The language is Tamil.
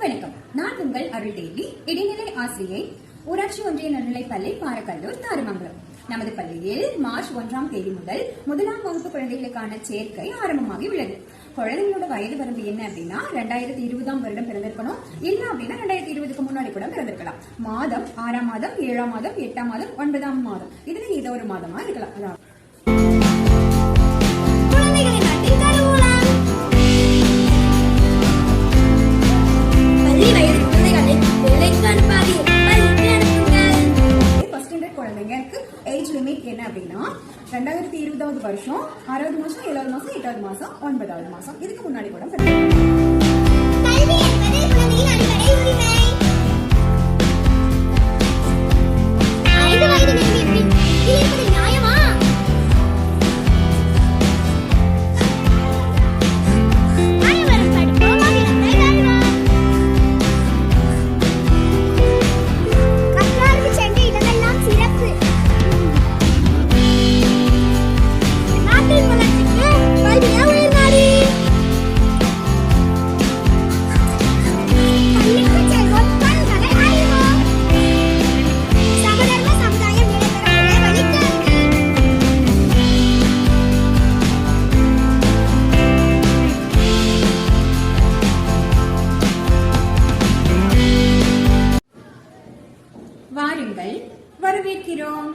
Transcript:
வணக்கம். நான் உங்கள் அருள் தேவி இடைநிலை ஆசிரியை ஊராட்சி ஒன்றிய நடுநிலைப்பள்ளி பாரக்கல்லூர் தாரமங்கலம். நமது பள்ளியில் மார்ச் ஒன்றாம் தேதி முதல் முதலாம் வகுப்பு குழந்தைகளுக்கான சேர்க்கை ஆரம்பமாகி உள்ளது. குழந்தைங்களோட வயது வரம்பு என்ன அப்படின்னா ரெண்டாயிரத்தி இருபதாம் வருடம் பிறந்திருக்கணும். இல்ல அப்படின்னா ரெண்டாயிரத்தி இருபதுக்கு முன்னாடி கூட பிறந்திருக்கலாம். மாதம் ஆறாம் மாதம் ஏழாம் மாதம் எட்டாம் மாதம் ஒன்பதாம் மாதம். இதுல ஏதோ ஒரு மாதமா இருக்கலாம். அதான் குழந்தைங்களுக்கு ஏஜ் லிமிட் என்ன அப்படின்னா ரெண்டாயிரத்தி இருபதாவது வருஷம் ஆறாவது மாசம் ஏழாவது மாசம் எட்டாவது மாசம் ஒன்பதாவது மாசம். இதுக்கு முன்னாடி கூட உங்களை வரவேற்கிறோம்.